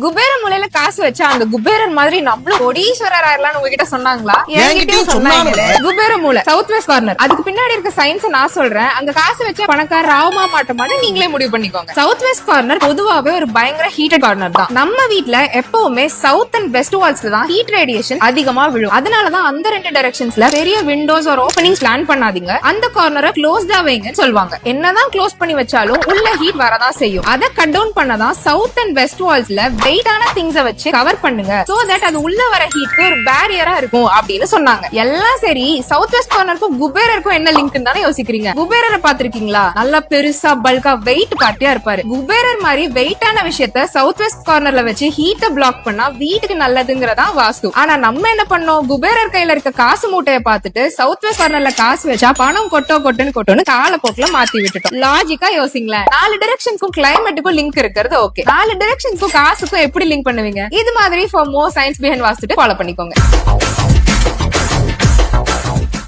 குபேர மூலையில காசு வச்சா அந்த குபேரர் மாதிரி நம்மளும் கோடீஸ்வரர் ஆயிரலாம் உங்ககிட்ட சொன்னாங்களா? என்கிட்டயும் சொன்னாங்க. குபேர மூலை சவுத் வெஸ்ட் கார்னர் அதுக்கு பின்னாடி இருக்க சயின்ஸ் நான் சொல்றேன். அங்க காசு வச்சா பணக்கார ராவமா மாட்டோமான்னு நீங்களே முடிவு பண்ணிக்கோங்க. சவுத் வெஸ்ட் கார்னர் பொதுவாவே ஒரு பயங்கர ஹீட்டட் கார்னர் தான். நம்ம வீட்ல எப்பவுமே சவுத் அண்ட் வெஸ்ட் வால்ஸ்ல தான் ஹீட் ரேடியேஷன் அதிகமா விழும். அதனாலதான் அந்த ரெண்டு டைரக்ஷன்ஸ்ல பெரிய விண்டோஸ் ஒரு ஓப்பனிங்ஸ் பிளான் பண்ணாதீங்க. அந்த கார்னரை க்ளோஸ்டா வைங்கன்னு சொல்லுவாங்க. என்னதான் க்ளோஸ் பண்ணி வச்சாலும் உள்ள ஹீட் வரதான் செய்யும். அதை கட் டவுன் பண்ணதான் சவுத் அண்ட் வெஸ்ட் வால்ஸ்ல வெயிட்டான திங்ஸ வச்சு கவர் பண்ணுங்க. சோ தட் அது உள்ள வர ஹீட்க்கு ஒரு பேரியரா இருக்கும் அப்படின்னு சொன்னாங்க. எல்லாம் சரி சவுத் வெஸ்ட் கார்னருக்கும் குபேரருக்கும் என்ன லிங்க் தானே யோசிக்கிறீங்க? குபேரரை பாத்திருக்கீங்களா நல்லா பெருசா பல்கா வெயிட் பார்ட்டியா இருப்பாரு. குபேரர் மாதிரி வெயிட்டான விஷயத்த சவுத் வெஸ்ட் கார்னர்ல வச்சு ஹீட்ட பிளாக் பண்ணா வீட்டுக்கு நல்லதுங்கிறதா வாஸ்து. ஆனா நம்ம என்ன பண்ணோம்? குபேரர் கையில இருக்க காசு மூட்டையை பார்த்துட்டு சவுத் வெஸ்ட் கார்னர்ல காசு வச்சா பணம் கொட்டோ கொட்டுன்னு கொட்டோன்னு காலப்போக்குல மாத்தி விட்டுட்டோம். லாஜிக்கா யோசிங்களேன். நாலு டிரெக்ஷனுக்கும் கிளைமேட்டுக்கும் லிங்க் இருக்கிறது ஓகே நாலு டிரெக்ஷனுக்கும் காசுக்கும் எப்படி லிங்க் பண்ணுவீங்க? இது மாதிரி ஃபார் மோர் சயின்ஸ் பிஹைண்ட் வாஸ்துட்டு ஃபாலோ பண்ணிக்கோங்க.